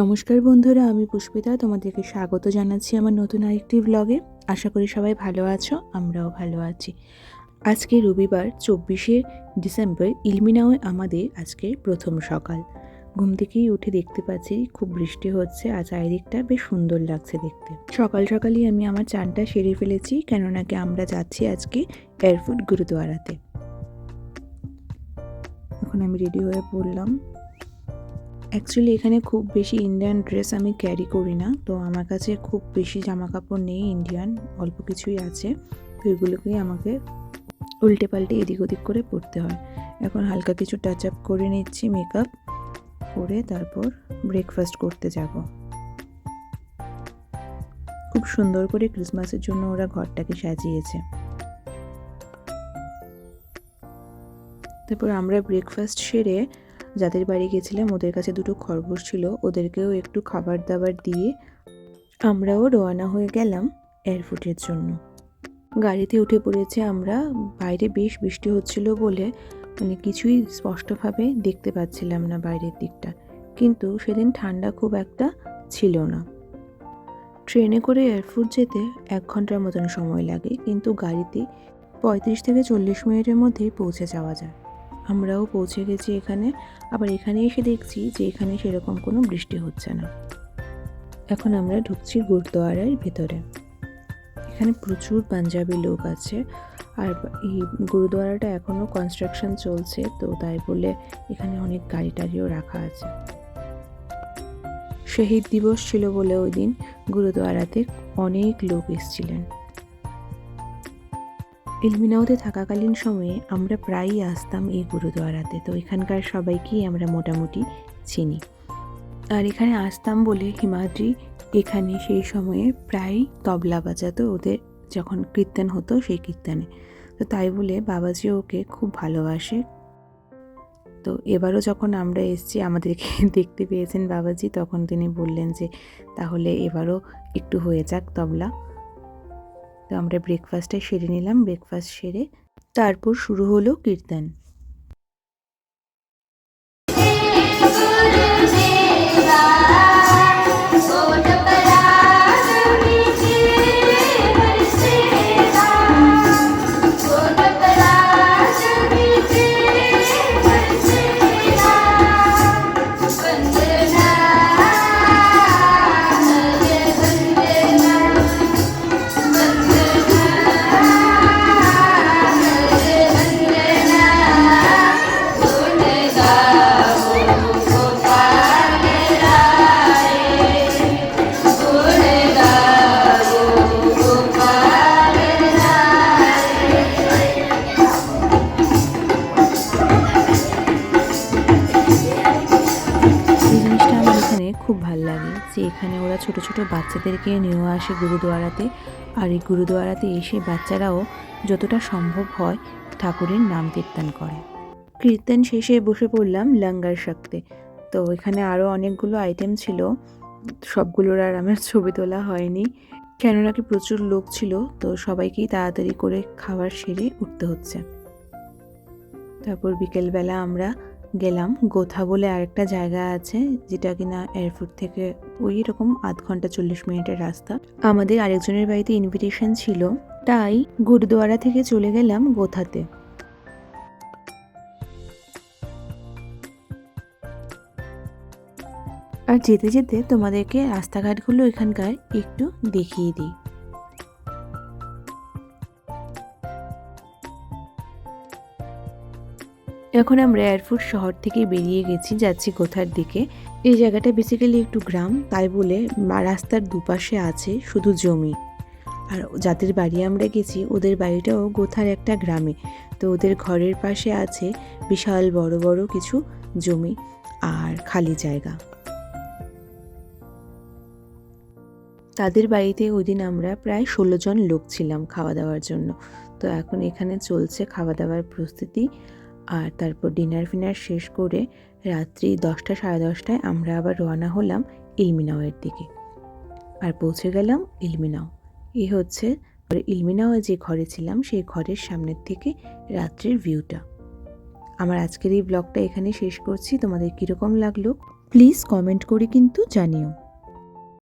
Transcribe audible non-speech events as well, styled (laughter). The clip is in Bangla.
নমস্কার বন্ধুরা, আমি পুষ্পিতা, তোমাদেরকে স্বাগত জানাচ্ছি আমার নতুন আরেকটি ব্লগে আশা করি সবাই ভালো আছো, আমরাও ভালো আছি। আজকে রবিবার, চব্বিশে ডিসেম্বর, ইলমিনাওয়ে আমাদের আজকে প্রথম সকাল। ঘুম থেকেই উঠে দেখতে পাচ্ছি খুব বৃষ্টি হচ্ছে, আর চারিদিকটা বেশ সুন্দর লাগছে দেখতে। সকাল সকালই আমি আমার চানটা সেরে ফেলেছি, কেননা কি আমরা যাচ্ছি আজকে এয়ারফুট গুরুদুয়ারাতে। এখন আমি রেডি হয়ে পড়লাম। অ্যাকচুয়ালি এখানে খুব বেশি ইন্ডিয়ান ড্রেস আমি ক্যারি করি না তো আমার কাছে খুব বেশি জামা কাপড় নেই ইন্ডিয়ান অল্প কিছুই আছে। তো এগুলোকেই আমাকে উল্টে পাল্টে এদিক ওদিক করে পরতে হয়। এখন হালকা কিছু টাচ আপ করে নিচ্ছি মেকআপ করে তারপর ব্রেকফাস্ট করতে যাব। খুব সুন্দর করে ক্রিসমাসের জন্য ওরা ঘরটাকে সাজিয়েছে। তারপর আমরা ব্রেকফাস্ট সেরে যাদের বাড়ি গেছিলাম, ওদের কাছে দুটো খরগোশ ছিল, ওদেরকেও একটু খাবার দাবার দিয়ে আমরাও রওনা হয়ে গেলাম এয়ারফুটের জন্য। গাড়িতে উঠে পড়েছে আমরা, বাইরে বেশ বৃষ্টি হচ্ছিল বলে মানে কিছুই স্পষ্টভাবে দেখতে পাচ্ছিলাম না বাইরের দিকটা। কিন্তু সেদিন ঠান্ডা খুব একটা ছিল না। ট্রেনে করে এয়ারফুট যেতে এক ঘণ্টার মতন সময় লাগে, কিন্তু গাড়িতে পঁয়ত্রিশ থেকে চল্লিশ মিনিটের মধ্যেই পৌঁছে যাওয়া যায়। আমরাও পৌঁছে গেছি এখানে। আবার এখানে এসে দেখছি যে এখানে সেরকম কোনো বৃষ্টি হচ্ছে না। এখন আমরা ঢুকছি গুরুদুয়ারার ভেতরে। এখানে প্রচুর পাঞ্জাবি লোক আছে। আর এই গুরুদুয়ারাটা এখনও কনস্ট্রাকশন চলছে, তো তাই বলে এখানে অনেক গাড়ি টাড়িও রাখা আছে। শহীদ দিবস ছিল বলে ওই দিন গুরুদুয়ারাতে অনেক লোক এসেছিলেন। ইলমিনাওতে থাকাকালীন সময়ে আমরা প্রায়ই আসতাম এই গুরুদুয়ারাতে, তো এখানকার সবাইকেই আমরা মোটামুটি চিনি। আর এখানে আসতাম বলে হিমাদ্রি এখানে সেই সময়ে প্রায় তবলা বাজাতো, ওদের যখন কীর্তন হতো সেই কীর্তনে। তো তাই বলে বাবাজি ওকে খুব ভালোবাসে। তো এবারও যখন আমরা এসেছি, আমাদেরকে (laughs) দেখতে পেয়েছেন বাবাজি, তখন তিনি বললেন যে, তাহলে এবারও একটু হয়ে যাক তবলা। তো আমরা ব্রেকফাস্টটা সেরে নিলাম। ব্রেকফাস্ট সেরে তারপর শুরু হলো কীর্তন। ছোট ছোট বাচ্চাদেরকে নিয়েও আসে গুরুদুয়ারাতে। আর এই গুরুদুয়ারাতে এসে বাচ্চারাও যতটা সম্ভব হয় ঠাকুরের নাম কীর্তন করে। কীর্তন শেষে বসে পড়লাম লঙ্গার শাকতে। তো এখানে আরও অনেকগুলো আইটেম ছিল, সবগুলোর আর আমার ছবি তোলা হয়নি। কেননা কি প্রচুর লোক ছিল, তো সবাইকেই তাড়াতাড়ি করে খাবার সেরে উঠতে হচ্ছে। তারপর বিকেলবেলা আমরা গেলাম। গোথা বলে আরেকটা জায়গা আছে, যেটা কিনা এয়ারপোর্ট থেকে ওই রকম আধ ঘণ্টা চল্লিশ মিনিটের রাস্তা। আমাদের আরেকজনের বাড়িতে ইনভিটেশন ছিল, তাই গুরুদুয়ারা থেকে চলে গেলাম গোথাতে। আর যেতে যেতে তোমাদেরকে রাস্তাঘাটগুলো এখানকার একটু দেখিয়ে দিই। এখন আমরা এয়ারফোর্ট শহর থেকে বেরিয়ে গেছি, যাচ্ছি কোথার দিকে? এই জায়গাটা বেসিক্যালি একটু গ্রাম, তাই বলে রাস্তার দুপাশে আছে শুধু জমি। আর যাদের বাড়ি আমরা গেছি, ওদের বাড়িটাও গোথার একটা গ্রামে। তো ওদের ঘরের পাশে আছে বিশাল বড় বড় কিছু জমি আর খালি জায়গা। তাদের বাড়িতে ওই দিন আমরা প্রায় ষোলো জন লোক ছিলাম খাওয়া দাওয়ার জন্য। তো এখন এখানে চলছে খাওয়া দাওয়ার প্রস্তুতি। আর তারপর ডিনার ফিনার শেষ করে রাত্রি দশটা, সাড়ে দশটায় আমরা আবার রওনা হলাম ইলমিনাওয়ের দিকে। আর পৌঁছে গেলাম ইলমিনাও। এ হচ্ছে ইলমিনাওয়ে যে ঘরে ছিলাম, সেই ঘরের সামনের থেকে রাত্রির ভিউটা আমার আজকের এই ব্লগটা এখানে শেষ করছি। তোমাদের কীরকম লাগল? প্লিজ কমেন্ট করে কিন্তু জানিও।